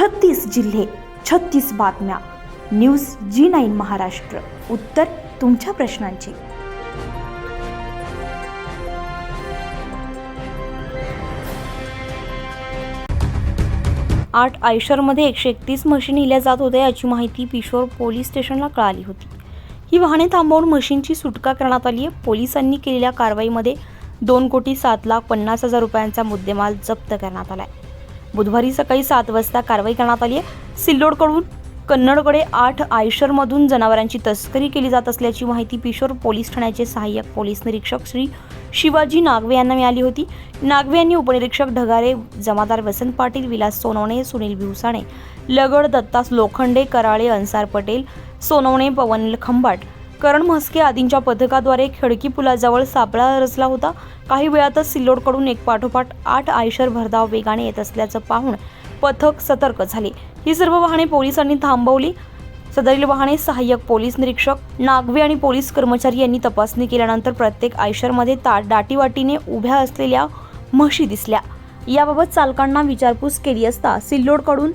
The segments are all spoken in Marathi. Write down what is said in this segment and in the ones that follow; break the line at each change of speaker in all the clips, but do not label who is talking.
छत्तीस जिल्हे छत्तीस बातम्या. News G nine Maharashtra. उत्तर तुमच्या प्रश्नांची. आठ आयशरमध्ये एकशे एकतीस मशीन नेल्या जात होत्या याची माहिती पिशोर पोलीस स्टेशनला कळाली होती. ही वाहने थांबवून मशीनची सुटका करण्यात आली आहे. पोलिसांनी केलेल्या कारवाईमध्ये दोन कोटी सात लाख पन्नास हजार रुपयांचा मुद्देमाल जप्त करण्यात आला आहे बुधवारी सकाळी सात वाजता कारवाई करण्यात आली आहे. सिल्लोडकडून कन्नडकडे आठ आयशरमधून जनावरांची तस्करी केली जात असल्याची माहिती पिशोर पोलीस ठाण्याचे सहाय्यक पोलीस निरीक्षक श्री शिवाजी नागवे यांना मिळाली होती. नागवे यांनी उपनिरीक्षक ढगारे जमादार वसंत पाटील विलास सोनवणे सुनील भिवसाणे लगड दत्तास लोखंडे कराळे अन्सार पटेल सोनवणे पवन खंबाट करण म्हस्के आदींच्या पथकाद्वारे खिडकी पुलाजवळ सापळा रचला होता. काही वेळातच सिल्लोडकडून एक पाठोपाठ आठ आयशर भरधाव वेगाने येत असल्याचं पाहून पथक सतर्क झाले. ही सर्व वाहने पोलिसांनी थांबवली. सदरील वाहने सहाय्यक पोलीस निरीक्षक नागवे आणि पोलीस कर्मचारी यांनी तपासणी केल्यानंतर प्रत्येक आयशरमध्ये ता दाटीवाटीने उभ्या असलेल्या म्हशी दिसल्या. याबाबत चालकांना विचारपूस केली असता सिल्लोडकडून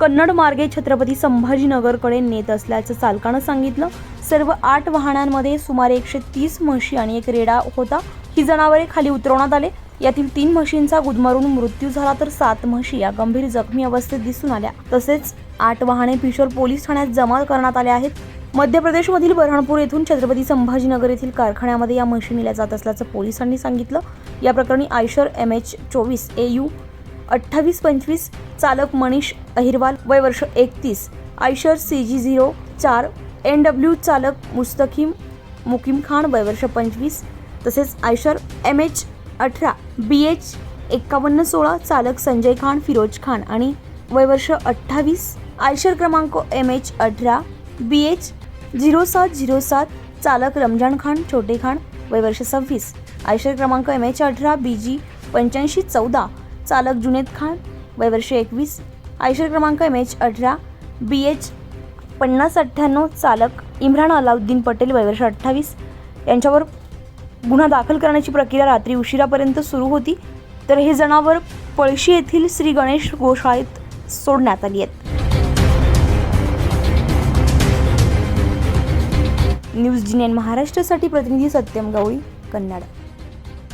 कन्नड मार्गे छत्रपती संभाजीनगरकडे नेत असल्याचं चालकानं सांगितलं. सर्व आठ वाहनांमध्ये सुमारे एकशे तीस म्हशी आणि एक रेडा होता. ही जनावरे खाली उतरवण्यात आले. यातील तीन म्हशींचा गुदमरून मृत्यू झाला तर सात म्हशी या गंभीर जखमी अवस्थेत दिसून आल्या. तसेच आठ वाहने पिशोर पोलीस ठाण्यात जमा करण्यात आले आहेत. मध्य प्रदेशमधील बऱ्हाणपूर येथून छत्रपती संभाजीनगर येथील कारखान्यामध्ये या म्हशी नेल्या जात असल्याचं पोलिसांनी सांगितलं. या प्रकरणी आयशर एम एच चोवीस ए यू अठ्ठावीस पंचवीस चालक मनीष अहिरवाल वय वर्ष एकतीस आयशर सी जी झिरो चार एन डब्ल्यू चालक मुस्तकीम मुकीम खान वय वर्ष पंचवीस तसेच आयशर एम एच अठरा बी एच एक्कावन्न सोळा चालक संजय खान फिरोज खान आणि वय वर्ष अठ्ठावीस आयशर क्रमांक एम एच अठरा बी एच झिरो सात झिरो सात चालक रमजान खान छोटे खान वय वर्ष सव्वीस आयशर क्रमांक एम एच अठरा बी जी पंच्याऐंशी चौदा चालक जुनेद खान वय वर्ष एकवीस आयशर क्रमांक एम एच अठरा बी एच पन्नास अठ्ठ्याण्णव चालक इम्रान अलाउद्दीन पटेल वयवर्ष अठ्ठावीस यांच्यावर गुन्हा दाखल करण्याची प्रक्रिया रात्री उशिरापर्यंत सुरू होती. तर हे जनावर पळशी येथील श्री गणेश गोशाळेत सोडण्यात आली आहेत. न्यूज जिनेन महाराष्ट्रासाठी प्रतिनिधी सत्यम गवळी कन्नड.